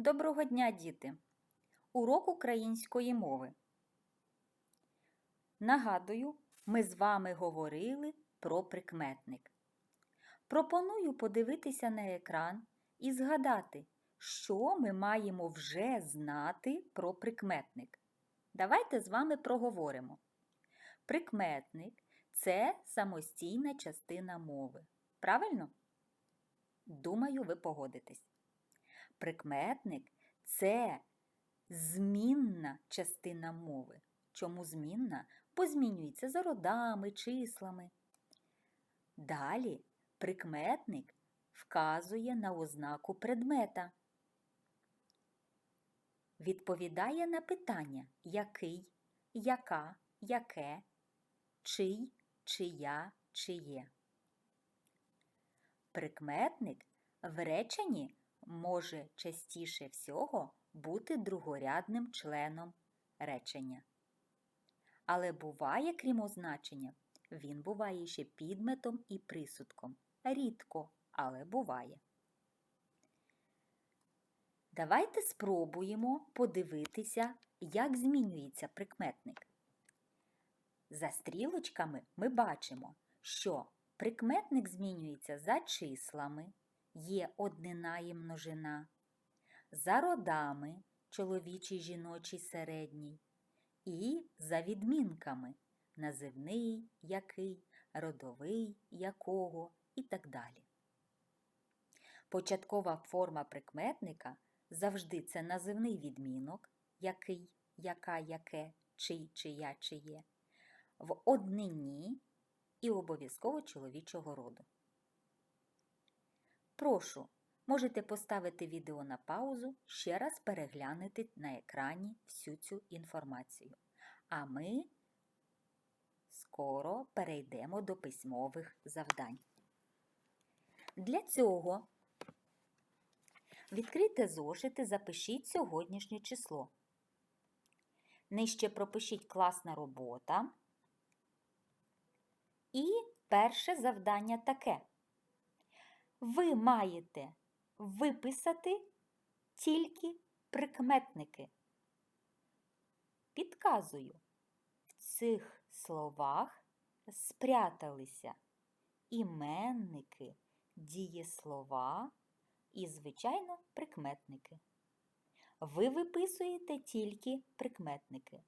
Доброго дня, діти! Урок української мови. Нагадую, ми з вами говорили про прикметник. Пропоную подивитися на екран і згадати, що ми маємо вже знати про прикметник. Давайте з вами проговоримо. Прикметник це самостійна частина мови. Правильно? Думаю, ви погодитесь. Прикметник це змінна частина мови. Чому змінна? Бо змінюється за родами, числами. Далі прикметник вказує на ознаку предмета. Відповідає на питання який, яка, яке, чий, чия, чиє. Прикметник в реченні може частіше всього бути другорядним членом речення. Але буває, крім означення, він буває ще підметом і присудком. Рідко, але буває. Давайте спробуємо подивитися, як змінюється прикметник. За стрілочками ми бачимо, що прикметник змінюється за числами, є однина і множина, за родами чоловічий, жіночий, середній, і за відмінками називний, який, родовий, якого і так далі. Початкова форма прикметника завжди це називний відмінок, який, яка, яке, чий, чия, чиє, в однині і обов'язково чоловічого роду. Прошу, можете поставити відео на паузу, ще раз переглянути на екрані всю цю інформацію. А ми скоро перейдемо до письмових завдань. Для цього відкрийте зошити, запишіть сьогоднішнє число. Нижче пропишіть класна робота. І перше завдання таке. Ви маєте виписати тільки прикметники. Підказую, в цих словах спряталися іменники, дієслова і, звичайно, прикметники. Ви виписуєте тільки прикметники.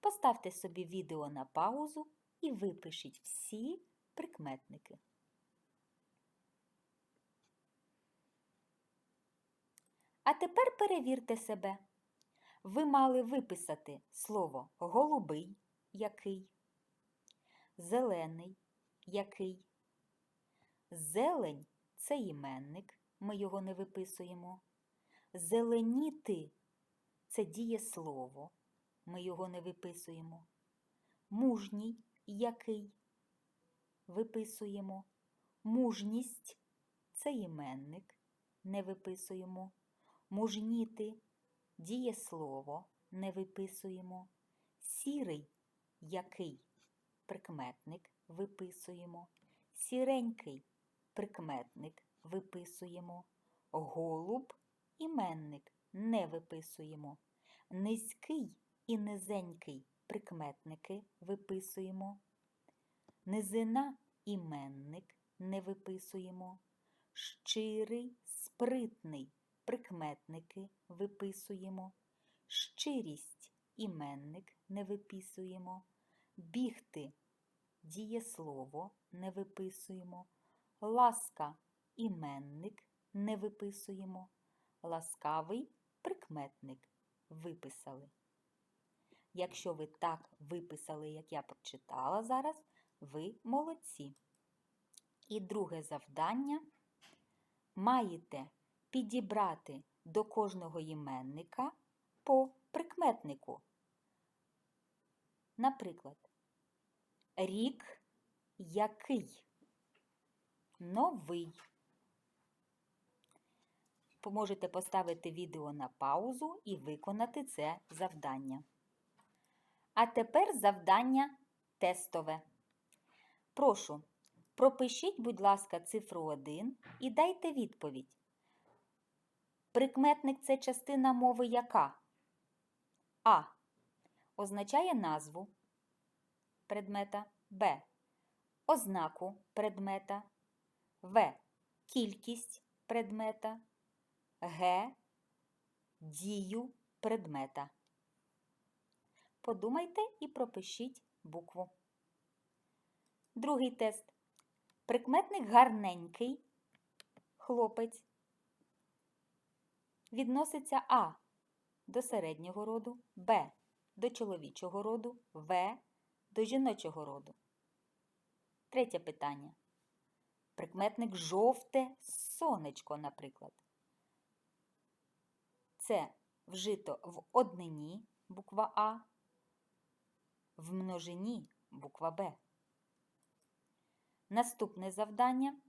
Поставте собі відео на паузу і випишіть всі прикметники. А тепер перевірте себе. Ви мали виписати слово голубий який, зелений який. Зелень це іменник, ми його не виписуємо. Зеленіти це дієслово, ми його не виписуємо. Мужній який виписуємо. Мужність це іменник, не виписуємо. Мужніти дієслово не виписуємо. Сірий який прикметник виписуємо. Сіренький прикметник виписуємо. Голуб іменник не виписуємо. Низький і низенький прикметники виписуємо. Низина іменник не виписуємо. Щирий, спритний прикметники виписуємо. Щирість іменник не виписуємо. Бігти дієслово не виписуємо. Ласка іменник не виписуємо. Ласкавий прикметник виписали. Якщо ви так виписали, як я прочитала зараз, ви молодці. І друге завдання маєте підібрати до кожного іменника по прикметнику. Наприклад, рік який? Новий. Можете поставити відео на паузу і виконати це завдання. А тепер завдання тестове. Прошу, пропишіть, будь ласка, цифру 1 і дайте відповідь. Прикметник це частина мови яка? А. Означає назву предмета Б. Ознаку предмета В. Кількість предмета Г. Дію предмета. Подумайте і пропишіть букву. Другий тест. Прикметник гарненький хлопець відноситься А до середнього роду, Б до чоловічого роду, В до жіночого роду. Третє питання. Прикметник жовте сонечко, наприклад. Це вжито в однині буква А, в множині буква Б. Наступне завдання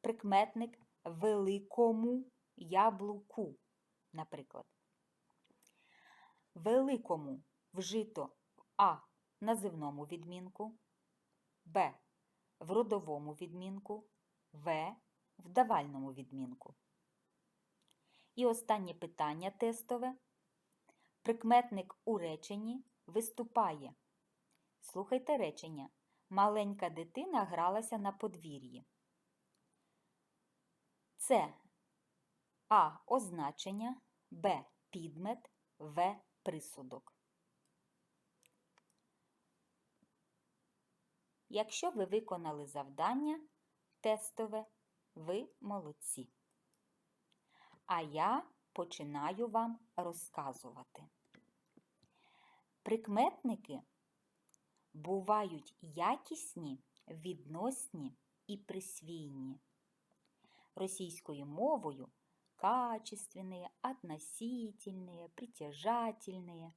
прикметник великому яблуку, наприклад. Великому вжито А називному відмінку, Б в родовому відмінку, В в давальному відмінку. І останнє питання тестове. Прикметник у реченні виступає. Слухайте речення. Маленька дитина гралася на подвір'ї. Це А. Означення, Б. Підмет, В. Присудок. Якщо ви виконали завдання тестове, ви молодці. А я починаю вам розказувати. Прикметники бувають якісні, відносні і присвійні. Російською мовою качественные, относительные, притяжательные.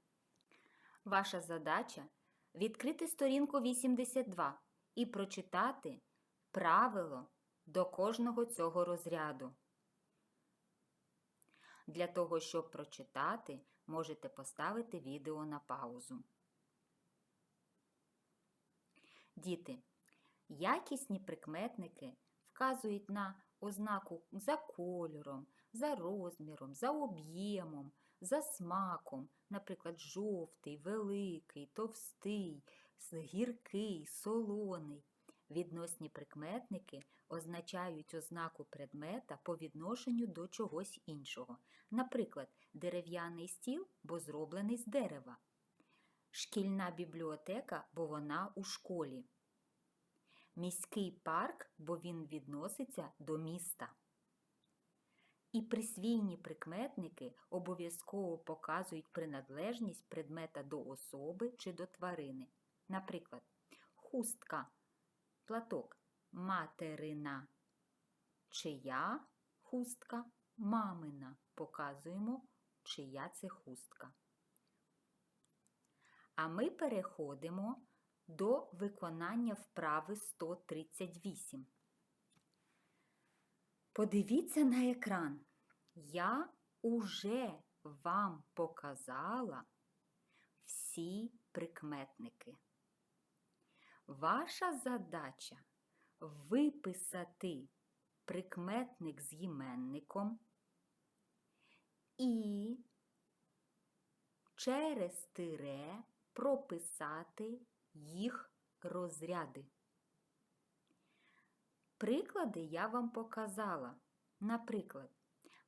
Ваша задача відкрити сторінку 82 і прочитати правило до кожного цього розряду. Для того, щоб прочитати, можете поставити відео на паузу. Діти, якісні прикметники вказують на ознаку за кольором, за розміром, за об'ємом, за смаком, наприклад, жовтий, великий, товстий, гіркий, солоний. Відносні прикметники означають ознаку предмета по відношенню до чогось іншого. Наприклад, дерев'яний стіл, бо зроблений з дерева. Шкільна бібліотека, бо вона у школі. Міський парк, бо він відноситься до міста. І присвійні прикметники обов'язково показують приналежність предмета до особи чи до тварини. Наприклад, хустка, платок материна, чия хустка мамина. Показуємо, чия це хустка. А ми переходимо до виконання вправи 138. Подивіться на екран. Я уже вам показала всі прикметники. Ваша задача виписати прикметник з іменником і через тире прописати їх розряди. Приклади я вам показала. Наприклад,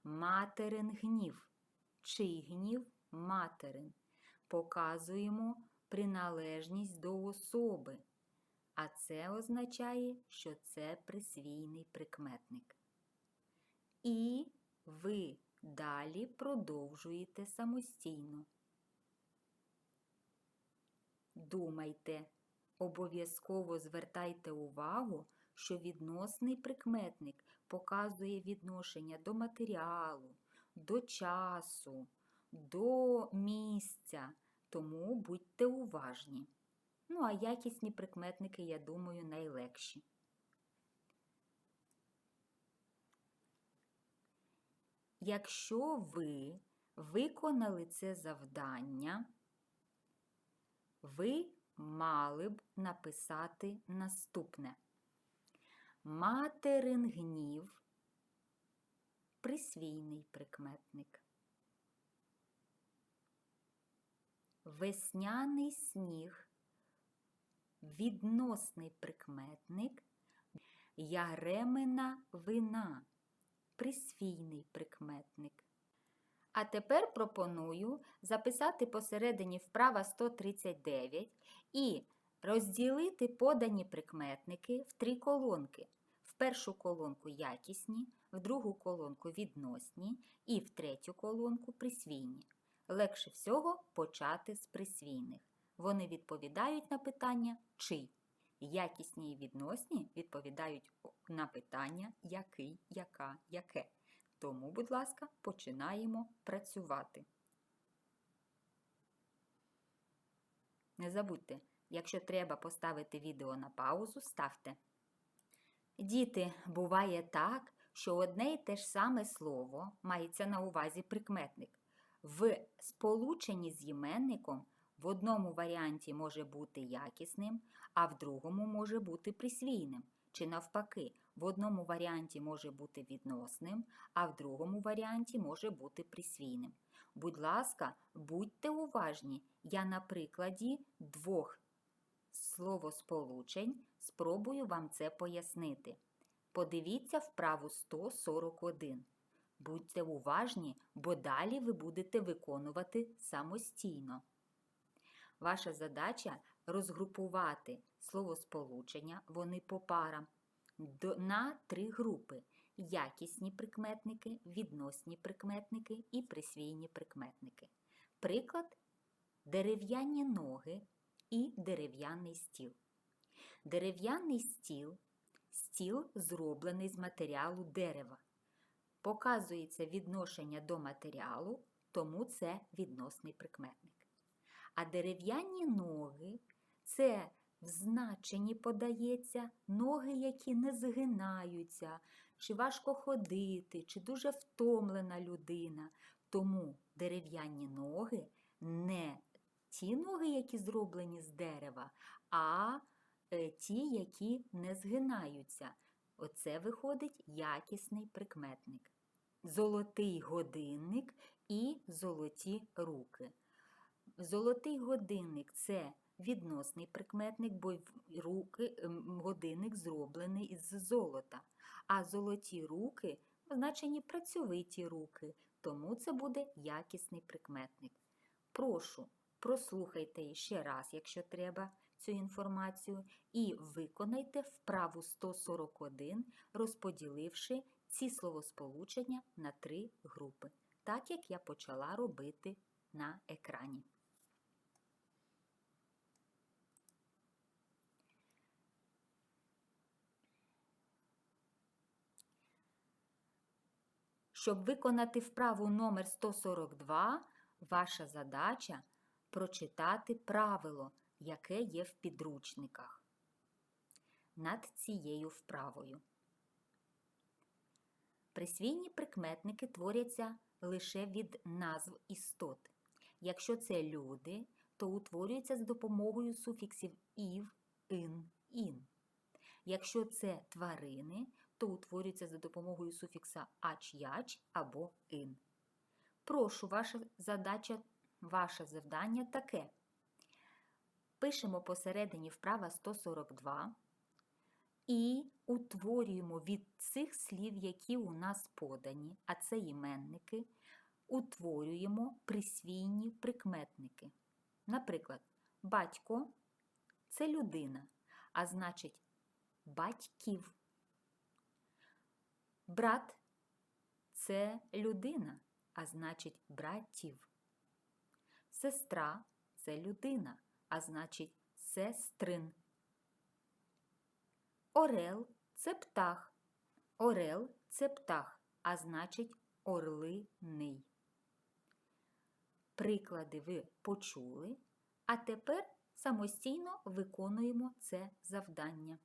материн гнів. Чий гнів материн. Показуємо приналежність до особи. А це означає, що це присвійний прикметник. І ви далі продовжуєте самостійно. Думайте, обов'язково звертайте увагу що відносний прикметник показує відношення до матеріалу, до часу, до місця, тому будьте уважні. Ну, а якісні прикметники, я думаю, найлегші. Якщо ви виконали це завдання, ви мали б написати наступне. Материн гнів присвійний прикметник. Весняний сніг, відносний прикметник, яремина вина, присвійний прикметник. А тепер пропоную записати посередині вправа 139 і розділити подані прикметники в три колонки. Першу колонку якісні, в другу колонку відносні і в третю колонку присвійні. Легше всього почати з присвійних. Вони відповідають на питання чий. Якісні і відносні відповідають на питання який, яка, яке. Тому, будь ласка, починаємо працювати. Не забудьте, якщо треба поставити відео на паузу, ставте. Діти, буває так, що одне і те ж саме слово мається на увазі прикметник. В сполученні з іменником в одному варіанті може бути якісним, а в другому може бути присвійним. Чи навпаки, в одному варіанті може бути відносним, а в другому варіанті може бути присвійним. Будь ласка, будьте уважні, я на прикладі двох словосполучень спробую вам це пояснити. Подивіться вправу 141. Будьте уважні, бо далі ви будете виконувати самостійно. Ваша задача розгрупувати словосполучення, вони по парам, на три групи: якісні прикметники, відносні прикметники і присвійні прикметники. Приклад дерев'яні ноги і дерев'яний стіл. Дерев'яний стіл стіл зроблений з матеріалу дерева. Показується відношення до матеріалу, тому це відносний прикметник. А дерев'яні ноги це в значенні подається ноги, які не згинаються, чи важко ходити, чи дуже втомлена людина. Тому дерев'яні ноги не ті ноги, які зроблені з дерева, а е, ті, які не згинаються. Оце виходить якісний прикметник. Золотий годинник і золоті руки. Золотий годинник це відносний прикметник, бо руки, ем, годинник зроблений із золота. А золоті руки означені працьовиті руки, тому це буде якісний прикметник. Прошу, прослухайте ще раз, якщо треба, цю інформацію, і виконайте вправу 141, розподіливши ці словосполучення на три групи, так як я почала робити на екрані. Щоб виконати вправу номер 142, ваша задача прочитати правило, яке є в підручниках над цією вправою. Присвійні прикметники творяться лише від назв істот. Якщо це люди, то утворюються з допомогою суфіксів ів, ин, ін. Якщо це тварини, то утворюється за допомогою суфікса ач-яч або ин. Прошу, ваша задача, ваше завдання таке. Пишемо посередині вправа 142 і утворюємо від цих слів, які у нас подані, а це іменники, утворюємо присвійні прикметники. Наприклад, батько це людина, а значить батьків. Брат це людина, а значить братів. Сестра це людина, а значить сестрин. Орел це птах. Орел це птах, а значить орлиний. Приклади ви почули, а тепер самостійно виконуємо це завдання.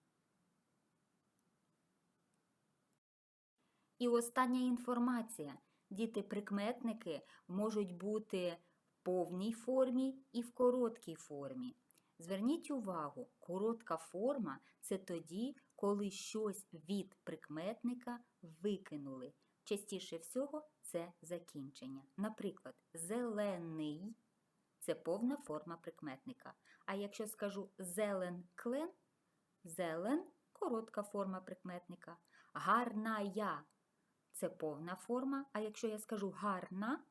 І остання інформація. Діти-прикметники можуть бути повній формі і в короткій формі. Зверніть увагу, коротка форма це тоді, коли щось від прикметника викинули. Частіше всього це закінчення. Наприклад, зелений це повна форма прикметника. А якщо скажу зелен клен, зелен коротка форма прикметника. Гарная це повна форма, а якщо я скажу гарна,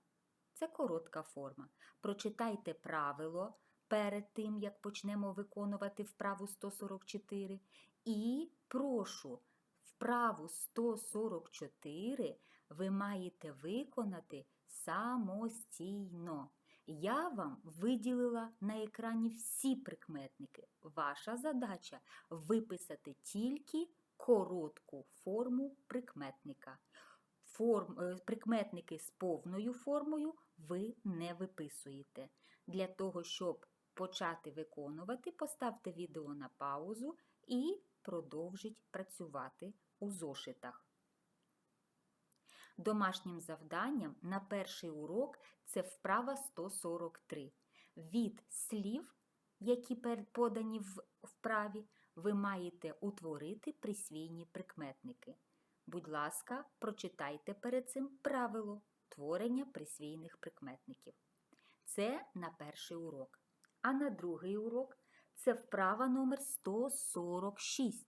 це коротка форма. Прочитайте правило перед тим, як почнемо виконувати вправу 144. І прошу, вправу 144 ви маєте виконати самостійно. Я вам виділила на екрані всі прикметники. Ваша задача виписати тільки коротку форму прикметника. Форм, е, прикметники з повною формою ви не виписуєте. Для того, щоб почати виконувати, поставте відео на паузу і продовжіть працювати у зошитах. Домашнім завданням на перший урок це вправа 143. Від слів, які подані в вправі, ви маєте утворити присвійні прикметники. Будь ласка, прочитайте перед цим правило творення присвійних прикметників. Це на перший урок. А на другий урок це вправа номер 146.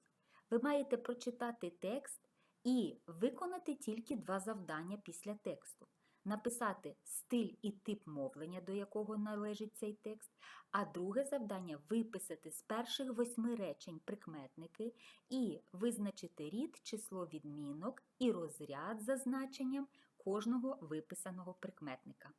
Ви маєте прочитати текст і виконати тільки два завдання після тексту. Написати стиль і тип мовлення, до якого належить цей текст, а друге завдання виписати з перших восьми речень прикметники і визначити рід, число відмінок і розряд за значенням кожного виписаного прикметника.